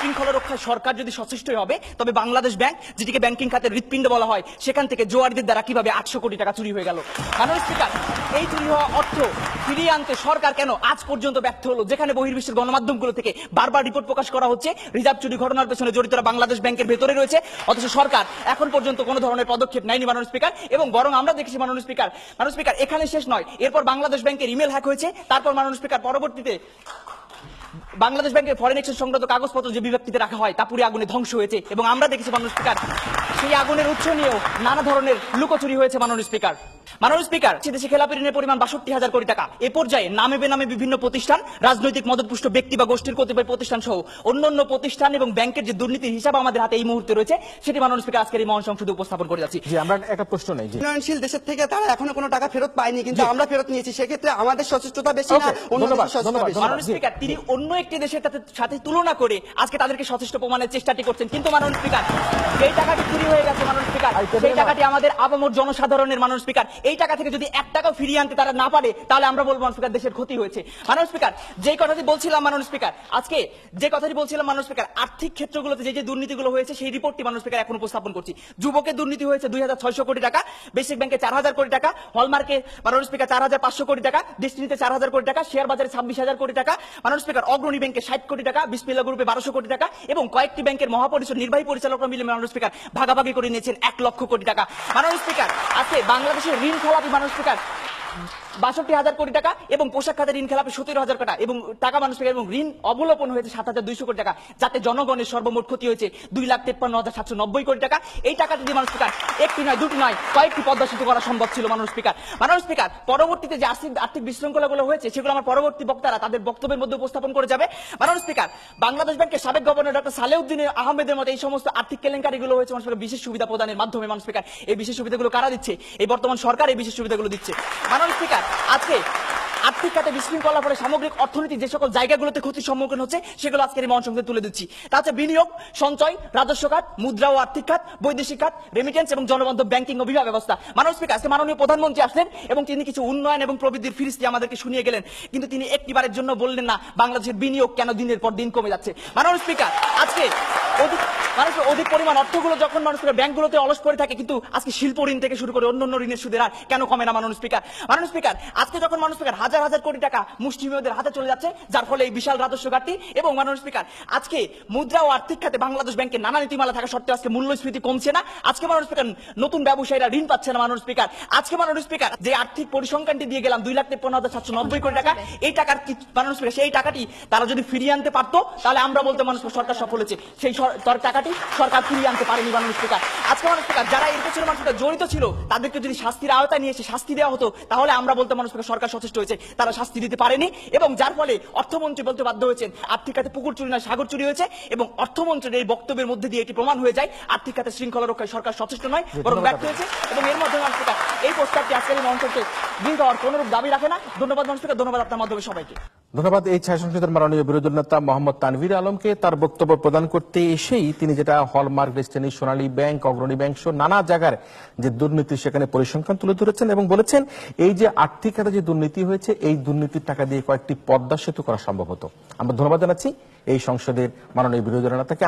শৃঙ্খলা রক্ষায় সরকার যদি সচেষ্ট হবে, তবে বাংলাদেশ ব্যাংক, যেটিকে ব্যাংকিং খাতের হৃৎপিণ্ড বলা হয়, সেখান থেকে জোয়ারদের দ্বারা কীভাবে আটশো কোটি টাকা চুরি হয়ে গেল? মাননীয় স্পিকার এই চুরি হওয়া অর্থ ফিরিয়ে আনতে সরকার কেন আজ পর্যন্ত ব্যর্থ হলো? যেখানে বহির্বিশ্বের গণমাধ্যমগুলো থেকে বারবার রিপোর্ট প্রকাশ করা হচ্ছে, রিজার্ভ চুরি ঘটনার পেছনে জড়িতরা বাংলাদেশ ব্যাংকের ভেতরে রয়েছে, অথচ সরকার এখন পর্যন্ত কোনো ধরনের পদক্ষেপ নেয়নি মাননীয় স্পিকার, এবং বরং আমরা দেখেছি মাননীয় স্পিকার মাননীয় স্পিকার, এখানে শেষ নয়। এরপর বাংলাদেশ ব্যাংকের ইমেল হ্যাক হয়েছে, তারপর মাননীয় স্পিকার পরবর্তীতে বাংলাদেশ ব্যাংকের ফরেন এক্সচেঞ্জ সংক্রান্ত কাগজপত্র যে বিভাগটিতে রাখা হয়, তা পুরো আগুনে ধ্বংস হয়েছে এবং আমরা দেখেছি স্পিকার সেই আগুনের উৎস নিয়েও নানা ধরনের লুকোচুরি হয়েছে মাননীয় স্পিকার। মাননীয় স্পিকার দেশে খেলাপি ঋণের পরিমাণ বাষট্টি হাজার কোটি টাকা। এ পর্যায়ে নামে বেনামে বিভিন্ন প্রতিষ্ঠান রাজনৈতিক মদতপুষ্ট ব্যক্তি বা গোষ্ঠীর কতিপয় প্রতিষ্ঠান সহ অন্যান্য প্রতিষ্ঠান এবং ব্যাংকের যে দুর্নীতির হিসাব আমাদের হাতে এই মুহূর্তে রয়েছে সেটি মাননীয় স্পিকার আজকের এই মহান সংসদে উপস্থাপন করে যাচ্ছি। জি আমরা একটা প্রশ্ন নেই জি। উন্নয়নশীল দেশের থেকে তারা এখনও কোনো টাকা ফেরত পায়নি কিন্তু আমরা ফেরত নিয়েছি সেক্ষেত্রে আমাদের সচেষ্টতা বেশি না অন্য। মাননীয় স্পিকার তিনি অন্য একটি দেশের সাথে- সাথে তুলনা করে আজকে তাদেরকে সচেষ্ট প্রমাণের চেষ্টাটি করছেন। কিন্তু মাননীয় স্পিকার যেই টাকাটি চুরি হয়ে গেছে মাননীয় স্পিকার আই, টেবিলে সেই টাকাটি আমাদের আপামর জনসাধারণের মাননীয় স্পিকার এই টাকা থেকে যদি এক টাকাও ফিরিয়ে আনতে তারা না পারে তাহলে আমরা বলব স্পিকার দেশের ক্ষতি হয়েছে। মাননীয় স্পিকার যেই কথাটি বলছিলাম মাননীয় স্পিকার আজকে যে কথাটি বলছিলাম মাননীয় স্পিকার আর্থিক ক্ষেত্রগুলোতে যে যে দুর্নীতিগুলো হয়েছে সেই রিপোর্টটি মাননীয় স্পিকার এখন উপস্থাপন করছি। যুবকের দুর্নীতি হয়েছে দুই হাজার ছয়শো কোটি টাকা বেসিক ব্যাংকে চার হাজার কোটি টাকা হলমার্কে মাননীয় স্পিকার চার হাজার পাঁচশো কোটি টাকা ডিস্ট্রিক্টে চার হাজার কোটি টাকা শেয়ার বাজারে ছাব্বিশ হাজার কোটি টাকা মাননীয় স্পিকার অগ্রণী ব্যাংকে ষাট কোটি টাকা বিসমিল্লা গ্রুপে বারোশো কোটি টাকা এবং কয়েকটি ব্যাংকের মহাপরিষদ নির্বাহী পরিচালকরা মিলে মাননীয় স্পিকার ভাগাভাগি করে নিয়েছেন এক লক্ষ কোটি টাকা। মাননীয় স্পিকার আছে বাংলাদেশের ঋণ খেলাপি মাননীয় স্পিকার। বাষট্টি হাজার কোটি টাকা এবং পোশাক খাতের ঋণ খেলাপি সতেরো হাজার টাকা এবং টাকা মানুষ এবং ঋণ অবলোপন হয়েছে সাত হাজার দুইশো কোটি টাকা, যাতে জনগণের সর্বমোট ক্ষতি হয়েছে দুই লাখ তেপ্পান্ন হাজার সাতশো নব্বই কোটি টাকা। এই টাকাটি দিয়ে মানুষ স্পিকার একটি নয়, দুটি নয়, কয়েকটি পদ্মা সেতু করা সম্ভব ছিল, মানুষ স্পিকার মানুষ স্পিকার পরবর্তীতে যে আর্থিক আর্থিক বিশৃঙ্খলাগুলো হয়েছে, সেগুলো আমার পরবর্তী বক্তারা তাদের বক্তব্যের মধ্যে উপস্থাপন করে যাবে। মানুষ স্পিকার বাংলাদেশ ব্যাংকের সাবেক গভর্নর ডক্টর সালেউদ্দিন আহমেদের মতো এই সমস্ত আর্থিক কেলেঙ্কারিগুলো হয়েছে, মানুষ স্পিকার বিশেষ সুবিধা প্রদানের মাধ্যমে মানুষ স্পিকার এই বিশেষ সুবিধাগুলো কারা দিচ্ছে? এই বর্তমান সরকার এই বিশেষ সুবিধাগুলো দিচ্ছে। মাননীয় স্পিকার আজকে আর্থিক খাতে বিশৃঙ্খলা ফলে সামগ্রিক অর্থনীতি যে সকল জায়গাগুলোতে ক্ষতির সম্মুখীন হচ্ছে, সেগুলো আজকের এই মহাসংঘে তুলে দিচ্ছি। তা বিনিয়োগ, সঞ্চয়, রাজস্ব খাত, মুদ্রা ও আর্থিক খাত, বৈদেশিক খাত রেমিটেন্স এবং জনবন্ধ ব্যাংকিং ও বিমা ব্যবস্থা। মাননীয় স্পিকার, আজকে মাননীয় প্রধানমন্ত্রী আসলেন এবং তিনি কিছু উন্নয়ন এবং প্রবৃদ্ধির ফিরিস্তি আমাদেরকে শুনিয়ে গেলেন। কিন্তু তিনি একটিবারের জন্য বললেন না, বাংলাদেশের বিনিয়োগ কেন দিনের পর দিন কমে যাচ্ছে। মাননীয় স্পিকার, আজকে মানুষের অধিক পরিমাণ অর্থগুলো যখন মানুষের ব্যাংকগুলোতে অলস করে থাকে, কিন্তু আজকে শিল্প ঋণ থেকে শুরু করে অন্য অন্য ঋণের সুদের হার কেন কমে না মাননীয় স্পিকার? মাননীয় স্পিকার, আজকে যখন মানুষ স্পিকার হাজার হাজার কোটি টাকা মুষ্টিমেয়দের হাতে চলে যাচ্ছে যার ফলে এই বিশাল রাজস্ব ঘাটতি এবং মাননীয় স্পিকার আজকে মুদ্রা ও আর্থিক খাতে বাংলাদেশ ব্যাংকের নানা নীতিমালা থাকা সত্ত্বেও আজকে মূল্যস্ফীতি কমছে না। আজকে মাননীয় স্পিকার নতুন ব্যবসায়ীরা ঋণ পাচ্ছে না মাননীয় স্পিকার। আজকে মাননীয় স্পিকার যে আর্থিক পরিসংখ্যানটি দিয়ে গেলাম দুই লাখ তেপ্পান্ন হাজার সাতশো নব্বই কোটি টাকা এই টাকার কি- মাননীয় স্পিকার সেই টাকাটি তারা যদি ফিরিয়ে আনতে পারতো তাহলে আমরা বলতে মানুষ সরকার সফল হয়েছে। সেই টাকাটি সরকার ফিরিয়ে আনতে পারেনি মাননীয় স্পিকার। আজকে মানুষ স্পিকার যারা এর পেছনে মানুষ জড়িত ছিল তাদেরকে যদি শাস্তির আওতায় নিয়ে এসে শাস্তি দেওয়া হতো তাহলে আমরা বলতে মানুষ সরকার সচেষ্ট হয়েছে। তারা শাস্তি দিতে পারেনি এবং যার ফলে অর্থমন্ত্রী বলতে বাধ্য হয়েছেন আর্থিক খাতে পুকুর চুরি না সাগর চুরি হয়েছে এবং অর্থমন্ত্রীর এই বক্তব্যের মধ্যে দিয়ে এটি প্রমাণ হয়ে যায় আর্থিক খাতে শৃঙ্খলা রক্ষায় সরকার সচেষ্ট নয় বরং ব্যর্থ হয়েছে এবং এর মাধ্যমে মানুষ স্পিকার এই প্রস্তাবটি আজকের কোনরূপ দাবি রাখে না। ধন্যবাদ ধন্যবাদ আপনার মাধ্যমে সবাইকে। ধন্যবাদ এই সংসদের মাননীয় বিরোধী নেতা মোহাম্মদ তানভীর আলমকে তার বক্তব্য প্রদান করতে এসেই তিনি যেটা Hallmark destiny Sonali bank, Agrani bank সহ নানা জায়গার যে দুর্নীতি সেখানে পরিসংখ্যান তুলে ধরেছেন এবং বলেছেন, এই যে আর্থিক খাতে যে দুর্নীতি হয়েছে, এই দুর্নীতির টাকা দিয়ে কয়েকটি পদ্মা সেতু করা সম্ভব হতো। আমরা ধন্যবাদ জানাচ্ছি এই সংসদের মাননীয় বিরোধী নেতাকে।